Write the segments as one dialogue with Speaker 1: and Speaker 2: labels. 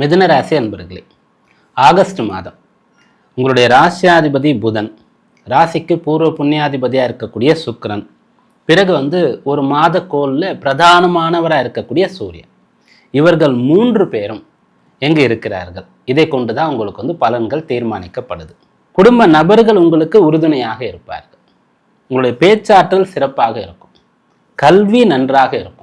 Speaker 1: மிதுன ராசி அன்பர்களே ஆகஸ்ட் மாதம். உங்களுடைய ராசியாதிபதி புதன். ராசிக்கு பூர்வ புண்ணியாதிபதியாக இருக்கக்கூடிய சுக்கரன். பிறகு வந்து ஒரு மாத கோலில் பிரதானமானவராக இருக்கக்கூடிய சூரியன். இவர்கள் மூன்று பேரும் எங்கே இருக்கிறார்கள்? இதை கொண்டு தான் உங்களுக்கு வந்து பலன்கள் தீர்மானிக்கப்படுது. குடும்ப நபர்கள் உங்களுக்கு உறுதுணையாக இருப்பார்கள். உங்களுடைய பேச்சாற்றல் சிறப்பாக இருக்கும். கல்வி நன்றாக இருக்கும்.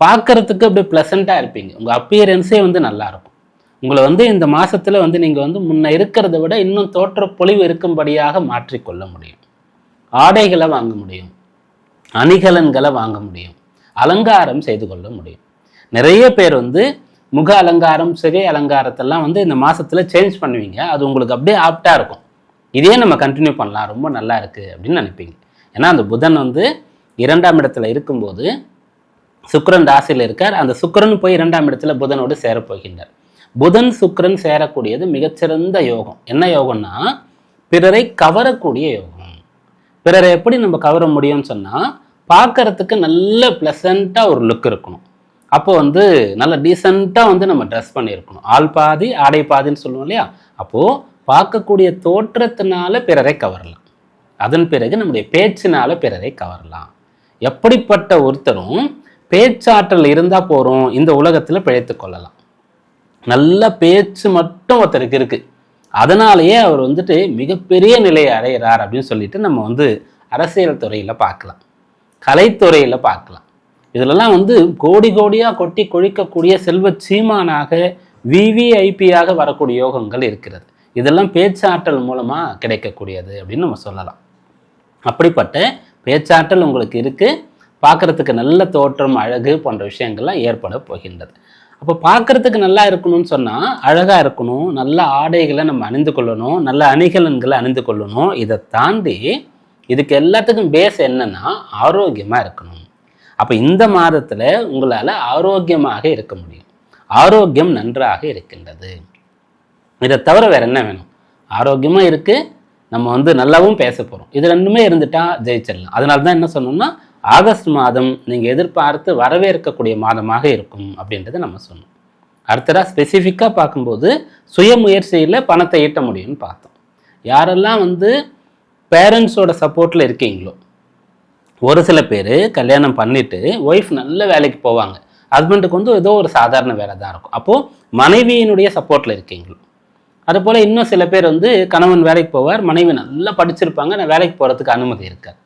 Speaker 1: பார்க்கறதுக்கு அப்படியே ப்ளசண்ட்டாக இருப்பீங்க. உங்கள் அப்பியரன்ஸே வந்து நல்லா இருக்கும் உங்களை வந்து இந்த மாதத்தில் வந்து நீங்கள் வந்து முன்ன இருக்கிறத விட இன்னும் தோற்ற பொழிவு இருக்கும்படியாக மாற்றிக்கொள்ள முடியும். ஆடைகளை வாங்க முடியும். அணிகலன்களை வாங்க முடியும். அலங்காரம் செய்து கொள்ள முடியும். நிறைய பேர் வந்து முக அலங்காரம் சிகை அலங்காரத்தெல்லாம் வந்து இந்த மாதத்தில் சேஞ்ச் பண்ணுவீங்க. அது உங்களுக்கு அப்படியே ஆப்டாக இருக்கும். இதே நம்ம கண்டினியூ பண்ணலாம். ரொம்ப நல்லா இருக்குது அப்படின்னு நினைப்பீங்க. ஏன்னா அந்த புதன் வந்து இரண்டாம் இடத்துல இருக்கும்போது சுக்கிரன் ராசியில் இருக்கார். அந்த சுக்கிரன் போய் இரண்டாம் இடத்துல புதனோடு சேரப்போகின்றார். புதன் சுக்கரன் சேரக்கூடியது மிகச்சிறந்த யோகம். என்ன யோகம்னா பிறரை கவரக்கூடிய யோகம். பிறரை எப்படி நம்ம கவர முடியும்னு சொன்னால் பார்க்கறதுக்கு நல்ல ப்ளசண்ட்டாக ஒரு லுக் இருக்கணும். அப்போ வந்து நல்ல டீசெண்டாக வந்து நம்ம ட்ரெஸ் பண்ணியிருக்கணும். ஆள் பாதி ஆடை பாதின்னு சொல்லுவோம் இல்லையா? அப்போது பார்க்கக்கூடிய தோற்றத்தினால பிறரை கவரலாம். அதன் பிறகு நம்முடைய பேச்சினால பிறரை கவரலாம். எப்படிப்பட்ட ஒருத்தரும் பேச்சாற்றல் இருந்தால் போகிறோம் இந்த உலகத்தில் பிழைத்து கொள்ளலாம். நல்ல பேச்சு மட்டும் ஒருத்தருக்கு இருக்குது அதனாலேயே அவர் வந்துட்டு மிகப்பெரிய நிலையை அடைகிறார் அப்படின்னு சொல்லிட்டு நம்ம வந்து அரசியல் துறையில் பார்க்கலாம். கலைத்துறையில் பார்க்கலாம். இதிலெல்லாம் வந்து கோடி கோடியாக கொட்டி கொழிக்கக்கூடிய செல்வ சீமானாக விவிஐபியாக வரக்கூடிய யோகங்கள் இருக்கிறது. இதெல்லாம் பேச்சாற்றல் மூலமாக கிடைக்கக்கூடியது அப்படின்னு நம்ம சொல்லலாம். அப்படிப்பட்ட பேச்சாற்றல் உங்களுக்கு இருக்குது பார்க்குறதுக்கு நல்ல தோற்றம் அழகு போன்ற விஷயங்கள்லாம் ஏற்பட போகின்றது. அப்போ பார்க்குறதுக்கு நல்லா இருக்கணும்னு சொன்னால் அழகாக இருக்கணும் நல்ல ஆடைகளை நம்ம அணிந்து கொள்ளணும் நல்ல அணிகலன்களை அணிந்து கொள்ளணும். இதை தாண்டி இதுக்கு எல்லாத்துக்கும் பேஸ் என்னன்னா ஆரோக்கியமாக இருக்கணும். அப்போ இந்த மாதத்தில் உங்களால் ஆரோக்கியமாக இருக்க முடியும். ஆரோக்கியம் நன்றாக இருக்கின்றது. இதை தவிர வேறு என்ன வேணும்? ஆரோக்கியமாக இருக்குது நம்ம வந்து நல்லாவும் பேச போகிறோம் இது ரெண்டுமே இருந்துட்டா ஜெயிச்சிடலாம். அதனால தான் என்ன சொன்னோம்னா ஆகஸ்ட் மாதம் நீங்கள் எதிர்பார்த்து வரவேற்கக்கூடிய மாதமாக இருக்கும் அப்படின்றத நம்ம சொன்னோம். அடுத்ததாக ஸ்பெசிஃபிக்காக பார்க்கும்போது சுய முயற்சியில் பணத்தை ஈட்ட முடியும்னு பார்த்தோம். யாரெல்லாம் வந்து பேரண்ட்ஸோட சப்போர்ட்டில் இருக்கீங்களோ ஒரு சில பேர் கல்யாணம் பண்ணிவிட்டு ஒய்ஃப் நல்ல வேலைக்கு போவாங்க. ஹஸ்பண்டுக்கு வந்து ஏதோ ஒரு சாதாரண வேலை தான் இருக்கும். அப்போது மனைவியினுடைய சப்போர்ட்டில் இருக்கீங்களோ அதுபோல் இன்னும் சில பேர் வந்து கணவன் வேலைக்கு போவார் மனைவி நல்லா படிச்சிருப்பாங்க நான் வேலைக்கு போகிறதுக்கு அனுமதி இருக்காது.